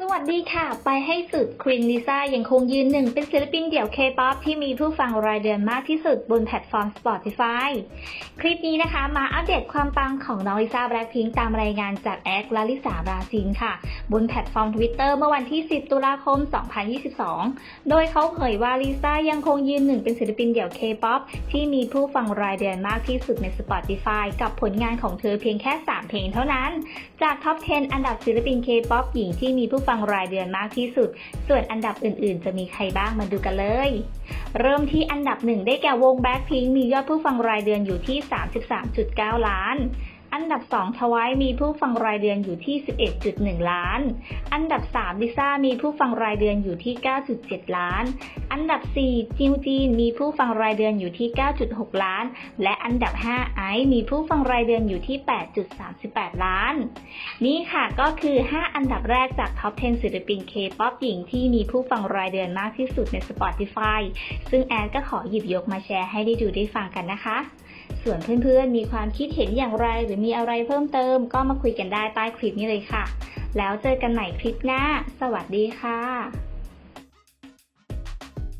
สวัสดีค่ะ ไปให้สุดควีนลิซ่ายังคงยืนหนึ่งเป็นศิลปินเดี่ยวเคป๊อปที่มีผู้ฟังรายเดือนมากที่สุดบนแพลตฟอร์ม Spotify คลิปนี้นะคะมาอัปเดตความปังของน้องลิซ่าแบล็คพิงตามรายงานจากแอคลาลิสาบราซินค่ะ บนแพลตฟอร์ม Twitter เมื่อวันที่ 10 ตุลาคม 2022 โดยเขาเผยว่าลิซ่ายังคงยืนหนึ่งเป็นศิลปินเดี่ยวเคป๊อปที่มีผู้ฟังรายเดือนมากที่สุดใน Spotify กับผลงานของเธอเพียงแค่ 3 เพลงเท่านั้น จากท็อป 10 อันดับศิลปินเคป๊อปหญิงที่มีผู้ฟังรายเดือนมากที่สุด ส่วนอันดับอื่นๆ จะมีใครบ้างมาดูกันเลย เริ่มที่อันดับหนึ่งได้แก่วง b l a c k พิงมียอดผู้ฟังรายเดือนอยู่ที่ 33.9 ล้าน อันดับ 2 ทวายมีผู้ฟังรายเดือนอยู่ที่ 11.1 ล้าน อันดับ 3 ลิซ่ามีผู้ฟังรายเดือนอยู่ที่ 9.7 ล้าน อันดับ 4 จิวจีนมีผู้ฟังรายเดือนอยู่ที่ 9.6 ล้าน และอันดับ 5 ไอซ์มีผู้ฟังรายเดือนอยู่ที่ 8.38 ล้าน นี่ค่ะก็คือ 5 อันดับแรกจากท็อป 10 ศิลปิน K-POP หญิงที่มีผู้ฟังรายเดือนมากที่สุดใน Spotify ซึ่งแอนก็ขอหยิบยกมาแชร์ให้ได้ดูได้ฟังกันนะคะ ส่วนเพื่อนๆ มีความคิดเห็นอย่างไร หรือมีอะไรเพิ่มเติม ก็มาคุยกันได้ใต้คลิปนี้เลยค่ะ แล้วเจอกันใหม่คลิปหน้า สวัสดีค่ะ